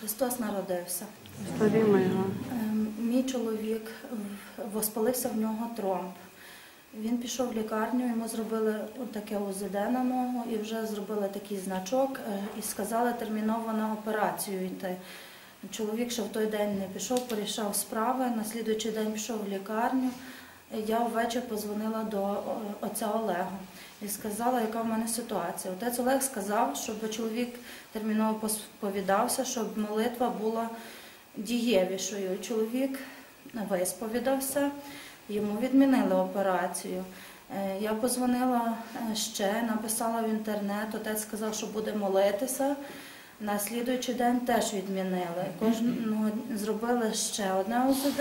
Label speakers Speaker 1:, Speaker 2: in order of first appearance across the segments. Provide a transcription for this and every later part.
Speaker 1: Христос народився.
Speaker 2: Славімо Його.
Speaker 1: Ем, Мій чоловік воспалився в нього тромб. Він пішов в лікарню, йому зробили таке УЗД на ногу і вже зробили такий значок е, і сказали терміново на операцію йти. Чоловік ще в той день не пішов, порішав справи. На слідуючий день пішов в лікарню. Я ввечері позвонила до отця Олега і сказала, яка в мене ситуація. Отець Олег сказав, щоб чоловік терміново посповідався, щоб молитва була дієвішою. Чоловік висповідався, йому відмінили операцію. Е, Я позвонила е, ще, написала в інтернет, отець сказав, що буде молитися. На слідуючий день теж відмінили. Кожного зробили ще одне УЗД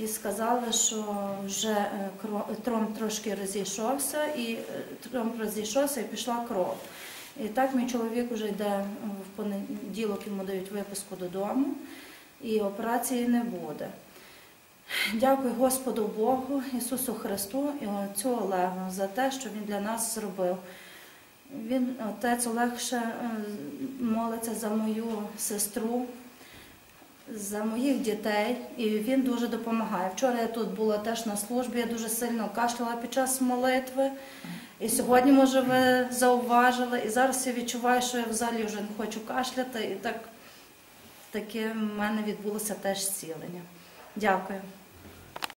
Speaker 1: і сказали, що вже е, тромб трошки розійшовся, і е, тромб розійшовся і пішла кров. І так мій чоловік вже йде в понеділок, йому дають виписку додому, і операції не буде. Дякую Господу Богу, Ісусу Христу і отцю Олегу за те, що Він для нас зробив. Він, отець Олег ще е, молиться за мою сестру, за моїх дітей, і він дуже допомагає. Вчора я тут була теж на службі, я дуже сильно кашляла під час молитви. І сьогодні, може, ви зауважили, і зараз я відчуваю, що я взагалі вже не хочу кашляти, і так таке в мене відбулося теж зцілення. Дякую.